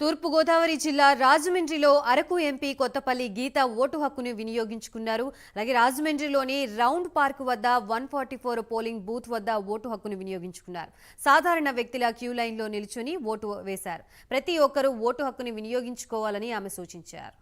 తూర్పుగోదావరి జిల్లా రాజమండ్రిలో అరకు ఎంపీ కొత్తపల్లి గీత ఓటు హక్కును వినియోగించుకున్నారు. అలాగే రాజమండ్రిలోని రౌండ్ పార్క్ వద్ద one forty four polling booth వద్ద ఓటు హక్కును వినియోగించుకున్నారు. సాధారణ వ్యక్తుల క్యూ లైన్లో నిల్చుని ఓటు వేశారు. ప్రతి ఒక్కరూ ఓటు హక్కును వినియోగించుకోవాలని ఆమె సూచించారు.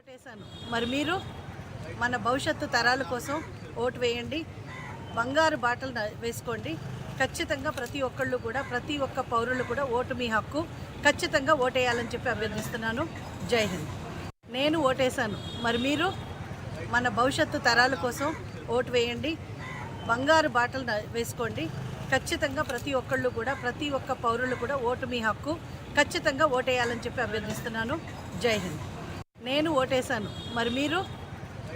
ఓటేశాను. మరి మీరు మన భవిష్యత్తు తరాల కోసం ఓటు వేయండి. బంగారు బాటలు న- వేసుకోండి. ఖచ్చితంగా ప్రతి ఒక్కళ్ళు కూడా ప్రతి ఒక్క పౌరులు కూడా ఓటు మీ హక్కు. ఖచ్చితంగా ఓటేయాలని చెప్పి అభ్యర్థిస్తున్నాను. జై హింద్. నేను ఓటేశాను. మరి మీరు మన భవిష్యత్తు తరాల కోసం ఓటు వేయండి. బంగారు బాటలు న- వేసుకోండి. ఖచ్చితంగా ప్రతి ఒక్కళ్ళు కూడా ప్రతి ఒక్క పౌరులు కూడా ఓటు మీ హక్కు. ఖచ్చితంగా ఓటేయాలని చెప్పి అభ్యర్థిస్తున్నాను. జై హింద్. నేను ఓటేశాను. మరి మీరు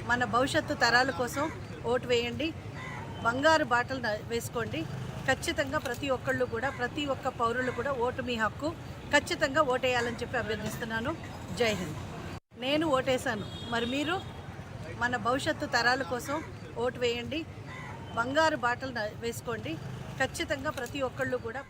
మన భవిష్యత్తు తరాల కోసం ఓటు వేయండి. బంగారు బాటలు న- వేసుకోండి. ఖచ్చితంగా ప్రతి ఒక్కళ్ళు కూడా ప్రతి ఒక్క పౌరులు కూడా ఓటు మీ హక్కు. ఖచ్చితంగా ఓటేయాలని చెప్పి అభ్యర్థిస్తున్నాను. జై హింద్. నేను ఓటేశాను. మరి మీరు మన భవిష్యత్తు తరాల కోసం ఓటు వేయండి. బంగారు బాటలు న- వేసుకోండి. ఖచ్చితంగా ప్రతి ఒక్కళ్ళు కూడా